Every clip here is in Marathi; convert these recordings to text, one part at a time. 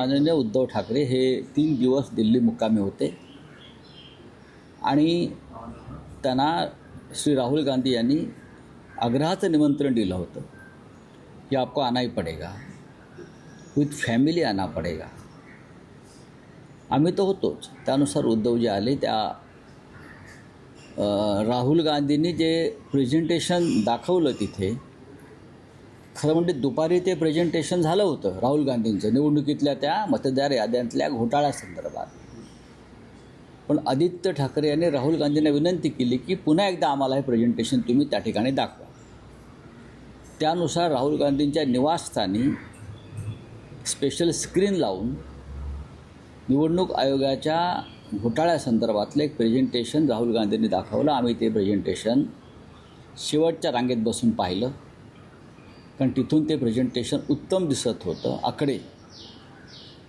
माननीय उद्धव ठाकरे हे तीन दिवस दिल्ली मुक्कामी होते. आणि त्यांना श्री राहुल गांधी यांनी आग्रहाचं निमंत्रण दिलं होतं. की आपको आना ही पडेगा. विथ फॅमिली आना पडेगा. आम्ही तर होतोच. त्यानुसार उद्धवजी आले. त्या राहुल गांधींनी जे प्रेझेंटेशन दाखवलं तिथे खरं म्हणजे दुपारी ते प्रेझेंटेशन झालं होतं राहुल गांधींचं. निवडणुकीतल्या त्या मतदार याद्यांतल्या घोटाळ्यासंदर्भात पण आदित्य ठाकरे यांनी राहुल गांधींना विनंती केली की पुन्हा एकदा आम्हाला हे प्रेझेंटेशन तुम्ही त्या ठिकाणी दाखवा. त्यानुसार राहुल गांधींच्या निवासस्थानी स्पेशल स्क्रीन लावून निवडणूक आयोगाच्या घोटाळ्यासंदर्भातलं एक प्रेझेंटेशन राहुल गांधींनी दाखवलं. आम्ही ते प्रेझेंटेशन शेवटच्या रांगेत बसून पाहिलं. कारण तिथून ते प्रेझेंटेशन उत्तम दिसत होतं आकडे.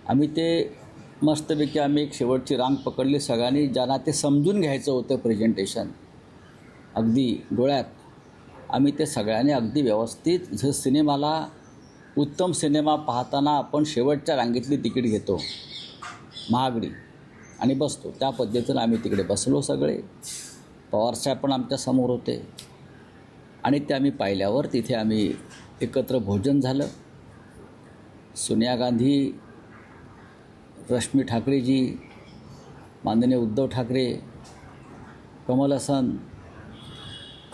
आम्ही ते मस्तपैकी आम्ही एक शेवटची रांग पकडली सगळ्यांनी ज्यांना ते समजून घ्यायचं होतं प्रेझेंटेशन अगदी डोळ्यात. आम्ही ते सगळ्यांनी अगदी व्यवस्थित जर सिनेमाला उत्तम सिनेमा पाहताना आपण शेवटच्या रांगेतली तिकीट घेतो. महागडी. आणि बसतो. त्या पद्धतीनं आम्ही तिकडे बसलो सगळे. पवारसाहेब पण आमच्यासमोर होते. आणि ते आम्ही पाहिल्यावर तिथे आम्ही एकत्र भोजन झालं. सोनिया गांधी रश्मी ठाकरेजी माननीय उद्धव ठाकरे कमल हसन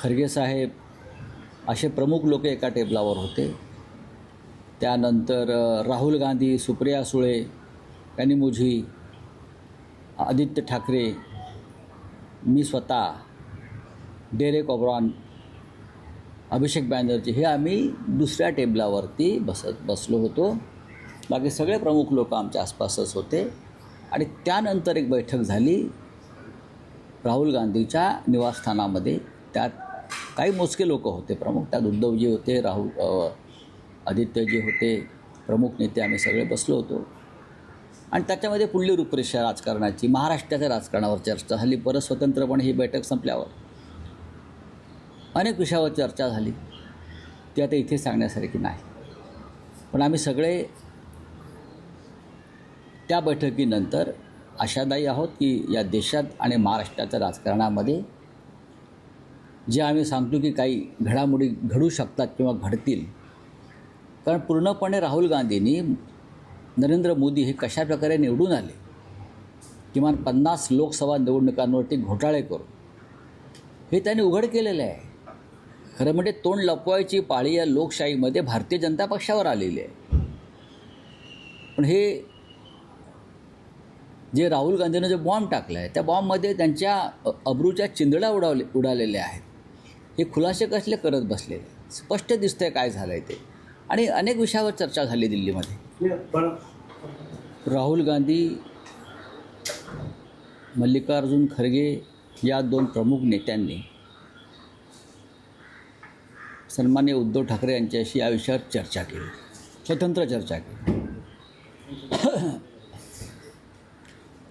खरगे साहेब असे प्रमुख लोक एका टेबलावर होते. त्यानंतर राहुल गांधी सुप्रिया सुळे कॅनी मुझी आदित्य ठाकरे मी स्वतः डेरेक ओब्रॉन अभिषेक बॅनर्जी हे आम्ही दुसऱ्या टेबलावरती बसत बसलो होतो. बाकी सगळे प्रमुख लोक आमच्या आसपासच होते. आणि त्यानंतर एक बैठक झाली राहुल गांधीच्या निवासस्थानामध्ये. त्यात काही मोजके लोक होते प्रमुख. त्यात उद्धवजी होते राहुल आदित्यजी होते प्रमुख नेते आम्ही सगळे बसलो होतो. आणि त्याच्यामध्ये पुढली रूपरेषा राजकारणाची महाराष्ट्राच्या राजकारणावर चर्चा झाली. परत स्वतंत्रपणे ही बैठक संपल्यावर. अनेक विषयावर चर्चा झाली. ती आता इथे सांगण्यासारखी नाही. पण आम्ही सगळे त्या बैठकीनंतर आशादायी आहोत की या देशात आणि महाराष्ट्राच्या राजकारणामध्ये जे आम्ही सांगतो की काही घडामोडी घडू शकतात किंवा घडतील कारण पूर्णपणे राहुल गांधींनी नरेंद्र मोदी हे कशाप्रकारे निवडून आले किमान पन्नास लोकसभा निवडणुकांवरती घोटाळे करून हे त्यांनी उघड केलेलं आहे. खरं म्हणजे तोंड लपवायची पाळी या लोकशाहीमध्ये भारतीय जनता पक्षावर आलेली आहे. पण हे जे राहुल गांधीनं जे बॉम्ब टाकला आहे त्या बॉम्बमध्ये त्यांच्या अब्रूच्या चिंदड्या उडावले उडालेल्या आहेत. हे खुलासे कसले करत बसलेले? स्पष्ट दिसतंय काय झालं आहे ते. आणि अनेक विषयावर चर्चा झाली दिल्लीमध्ये. पण राहुल गांधी मल्लिकार्जुन खरगे या दोन प्रमुख नेत्यांनी सन्मान्य उद्धव ठाकरे यांच्याशी या विषयावर चर्चा केली. स्वतंत्र चर्चा केली.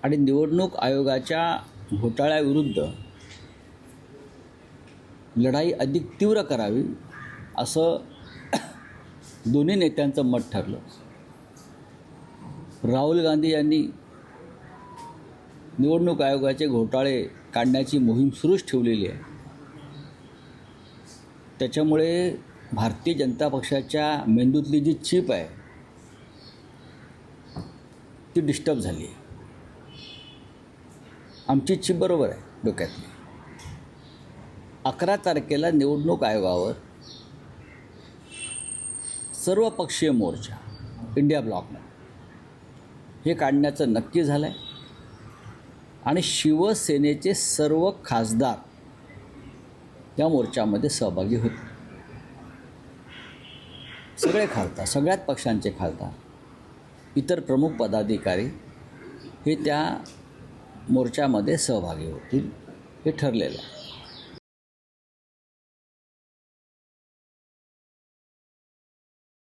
आणि निवडणूक आयोगाच्या घोटाळ्याविरुद्ध लढाई अधिक तीव्र करावी असं दोन्ही नेत्यांचं मत ठरलं. राहुल गांधी यांनी निवडणूक आयोगाचे घोटाळे काढण्याची मोहीम सुरूच ठेवलेली आहे. त्याच्यामुळे भारतीय जनता पक्षाच्या मेंदूतली जी चीप आहे ती डिस्टर्ब झाली आहे. आमची चीप बरोबर आहे डोक्यातली. अकरा तारखेला निवडणूक आयोगावर सर्वपक्षीय मोर्चा इंडिया ब्लॉकनं हे काढण्याचं नक्की झालं आहे आणि शिवसेनेचे सर्व खासदार या मोर्चामध्ये सहभागी होते. सगळे खालता सगळ्यात पक्षांचे खालता. इतर प्रमुख पदाधिकारी हे त्या मोर्चामध्ये सहभागी होतील हे ठरलेलं आहे.